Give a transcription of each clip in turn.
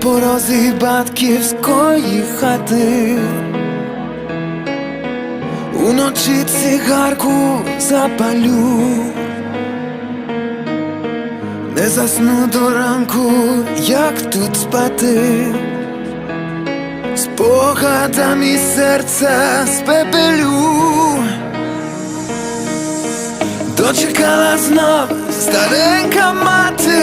порозі батьківської хати. Уночі цигарку запалю, не засну до ранку, як тут спати, спогадами серця спепелю, дочекала знов старенька мати,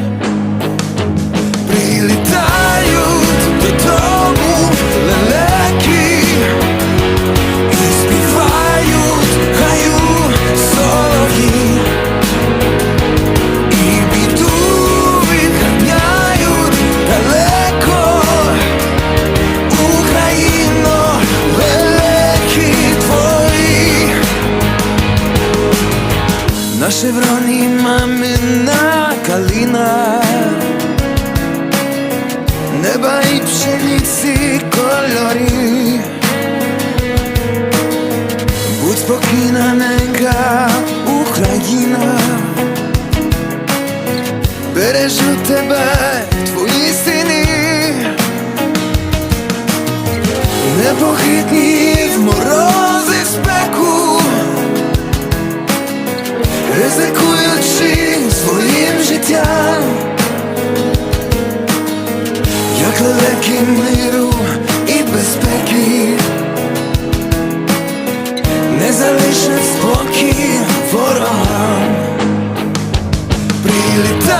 шевроні мамина калина, неба і пшениці кольорі. Будь спокійна, ненька Україна, бережу тебе, твої сини, непохитні в морози як лелеки миру і безпеки. Не залишив спокій ворогам, прилітають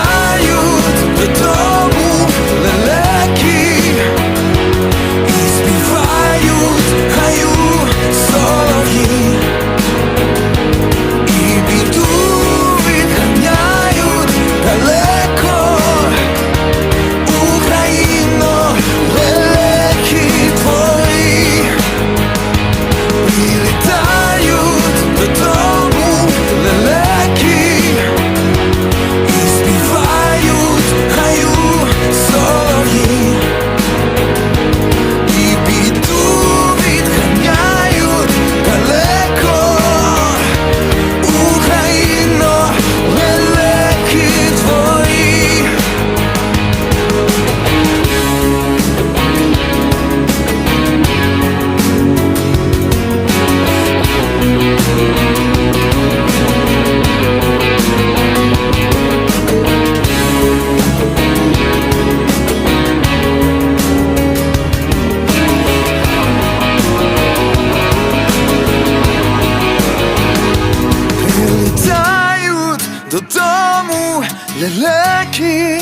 лелеки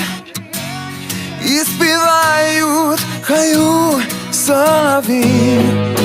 і співають хаю солові.